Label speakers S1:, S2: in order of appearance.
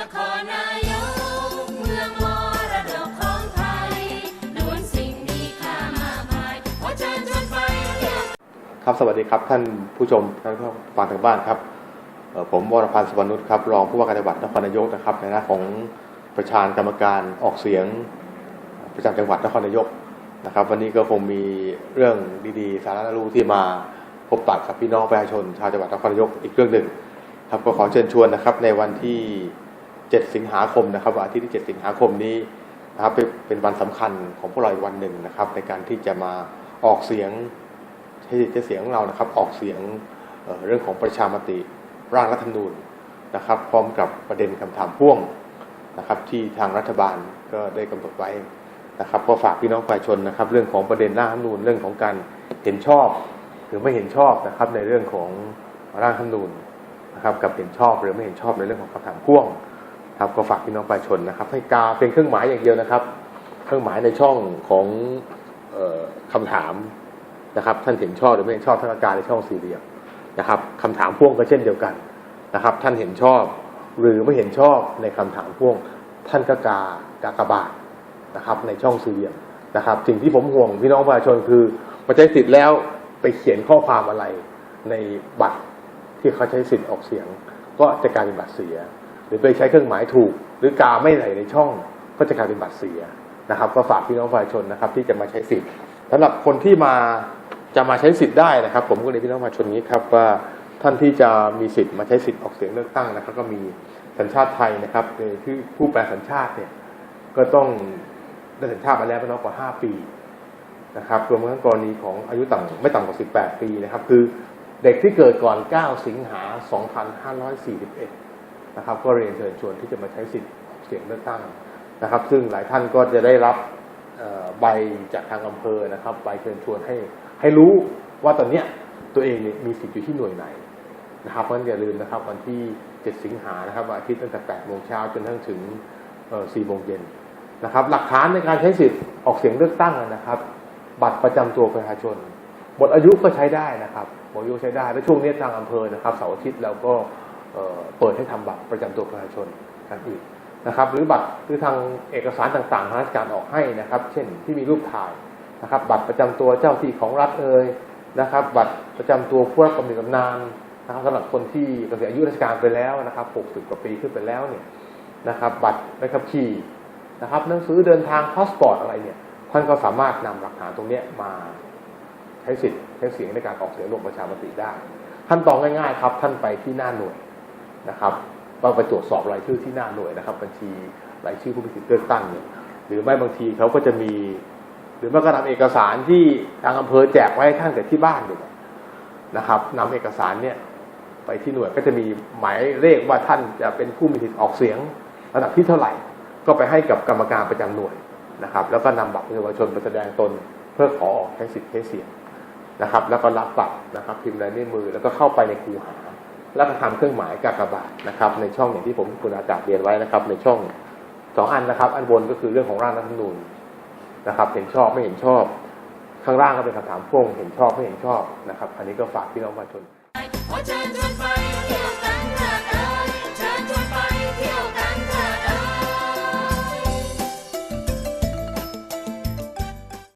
S1: นครนายกเมืองมรดกของไทยล้วนสิ่งมีค่ามากมายขอเชิญชวนไปเที่ยว
S2: ครับสวัสดีครับท่านผู้ชมท่านผู้ฟังทางบ้านครับเอ่อผมวรพันธ์สุวรรณนุชครับรองผู้ว่าการจังหวัดนครนายกนะครับในหน้าของประธานกรรมการออกเสียงประจำจังหวัดนครนายกนะครับ วันนี้ก็คงมีเรื่องดีๆ สาระน่ารู้ที่มาพบปะกับพี่น้องประชาชนชาวจังหวัดนครนายกอีกเรื่องหนึ่งครับก็ขอเชิญชวนนะครับในวันที่ 7 สิงหาคมนะครับวันอาทิตย์ที่ 7 สิงหาคมนี้นะครับเป็นวันสำคัญของพวกเราอีกวันหนึ่งนะครับ ในการที่จะมาออกเสียงใช้เสียงของเรานะครับออกเสียงเเรื่องของประชามติร่างรัฐธรรมนูญนะครับ พร้อมกับประเด็นคำถามพ่วงนะครับ ที่ทางรัฐบาลก็ได้กำหนดไว้นะครับ ก็ฝากพี่น้องประชาชนนะครับ เรื่องของประเด็นร่างรัฐธรรมนูญเรื่องของการเห็นชอบ หรือไม่เห็นชอบนะครับในเรื่องของร่างรัฐธรรมนูญนะครับกับเห็นชอบหรือไม่เห็นชอบในเรื่องของคำถามพ่วง ครับก็ฝากพี่น้องประชาชนนะครับ ให้กาเป็นเครื่องหมายอย่างเดียวนะครับ เครื่องหมายในช่องของออคำถามนะครับ ท่านเห็นชอบหรือไม่เห็นชอบท่านก็การในช่องสี่เหลี่ยมนะครับคำถามพ่วงก็เช่นเดียวกันนะครับ ท่านเห็นชอบหรือไม่เห็นชอบในคำถามพ่วง ท่านก็กากากบาทนะครับ ในช่องสี่เหลี่ยมนะครับ สิ่งที่ผมห่วงพี่น้องประชาชนคือมาใช้สิทธิ์แล้วไปเขียนข้อความอะไรในบัตรที่เขาใช้สิทธิ์ออกเสียง ก็จะกลายเป็นบัตรเสีย หรือไปใช้เครื่องหมายถูก หรือกาไม่ไหลในช่องก็จะกลายเป็นบัตรเสียนะครับ ก็ฝากพี่น้องประชาชนนะครับ ที่จะมาใช้สิทธิ์สำหรับคนที่มาจะมาใช้สิทธิ์ได้นะครับ ผมก็เลยนพี่น้องประชาชนนี้ครับว่าท่านที่จะมีสิทธิ์มาใช้สิทธิ์ออกเสียงเลือกตั้งนะครับ ก็มีสัญชาติไทยนะครับโดยที่ผู้แปลสัญชาติเนี่ยก็ต้องได้สัญชาติมาแล้วไม่น้อยกว่า 5 ปีนะครับรวมทั้งกรณีของอายุต่ำไม่ต่ำกว่า 18 ปีนะครับ คือเด็กที่เกิดก่อน 9 สิงหา 2541 นะครับ ก็เรียนเชิญชวนที่จะมาใช้สิทธิ์ออกเสียงเลือกตั้งนะครับ ซึ่งหลายท่านก็จะได้รับใบจากทางอำเภอนะครับใบเชิญชวนให้ให้รู้ว่าตอนเนี้ยตัวเองเนี่ยมีสิทธิ์อยู่ที่หน่วยไหนนะครับเพราะฉะนั้นอย่าลืมนะครับวันที่ 7 สิงหานะครับอาทิตย์ตั้งแต่8โมงเช้าจนทั้งถึง4โมงเย็นนะครับ หลักฐานในการใช้สิทธิ์ออกเสียงเลือกตั้งนะครับ บัตรประจำตัวประชาชนหมดอายุก็ใช้ได้นะครับหมดอายุใช้ได้และช่วงนี้ทางอำเภอนะครับเสาร์อาทิตย์เราก็ เปิดให้ทำบัตรประจำตัวประชาชนกันอีกนะครับ หรือบัตรหรือทางเอกสารต่างๆทางราชการออกให้นะครับ เช่นที่มีรูปถ่ายนะครับ บัตรประจำตัวเจ้าที่ของรัฐเอ่ยนะครับ บัตรประจำตัวผู้รับบำเน็จบำนาญนะครับสำหรับคนที่เกษียณอายุราชการไปแล้วนะครับ 60 กว่าปีขึ้นไปแล้วเนี่ยนะครับ บัตรใบขับขี่นะครับ หนังสือเดินทางพาสปอร์ตอะไรเนี่ยท่านก็สามารถนำหลักฐานตรงนี้มาใช้สิทธิ์ใช้เสียงในการออกเสียงลงประชามติได้ ขั้นตอนง่ายๆครับ ท่านไปที่หน้าหน่วย นะครับต้องไปตรวจสอบรายชื่อที่หน้าหน่วยนะครับ บัญชีรายชื่อผู้มีสิทธิ์เลือกตั้งเนี่ยหรือไม่บางทีเขาก็จะมี หรือแม้กระทั่งเอกสารที่ทางอำเภอแจกไว้ให้ท่านแต่ที่บ้านด้วยนะครับนำเอกสารเนี่ยไปที่หน่วยก็จะมีหมายเลขว่าท่านจะเป็นผู้มีสิทธิ์ออกเสียงระดับที่เท่าไหร่ ก็ไปให้กับกรรมการประจำหน่วยนะครับ แล้วก็นำบัตรประชาชนไปแสดงตนเพื่อขอออกใช้สิทธิ์ใช้เสียงนะครับ แล้วก็รับบัตรนะครับ พิมพ์ลายนิ้วมือแล้วก็เข้าไปในคูหา แล้วก็ทำเครื่องหมายกากบาทนะครับ ในช่องอย่างที่ผมคุณอาจารย์เรียนไว้นะครับ ในช่องสองอันนะครับ อันบนก็คือเรื่องของร่างรัฐธรรมนูญนะครับ เห็นชอบไม่เห็นชอบ ข้างล่างก็เป็นคำถามพ่วงเห็นชอบไม่เห็นชอบนะครับ อันนี้ก็ฝากพี่น้องประชาชน